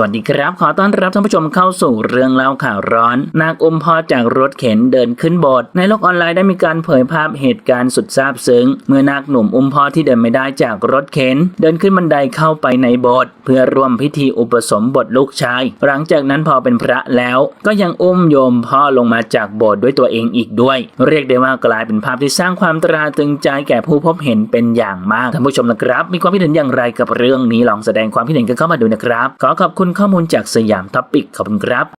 สวัสดีครับ ขอต้อนรับท่านผู้ชมเข้าสู่เรื่องเล่าข่าวร้อน นางอุ้มพ่อจากรถเข็นเดินขึ้นโบสถ์ในโลกออนไลน์ได้มีการเผยภาพเหตุการณ์สุดซาบซึ้ง เมื่อนาคหนุ่มอุ้มพ่อที่เดินไม่ได้จากรถเข็น เดินขึ้นบันไดเข้าไปในโบสถ์เพื่อร่วมพิธีอุปสมบทลูกชาย หลังจากนั้นพอเป็นพระแล้ว ก็ยังอุ้มโยมพ่อลงมาจากโบสถ์ด้วยตัวเองอีกด้วย เรียกได้ว่ากลายเป็นภาพที่สร้างความตราตึงใจแก่ผู้พบเห็นเป็นอย่างมากท่านผู้ชมนะครับ มีความคิดเห็นอย่างไรกับเรื่องนี้ลองแสดงความคิดเห็นกันเข้ามาดูนะครับ ขอขอบคุณข้อมูลจากสยามท็อปิกขอบคุณครับ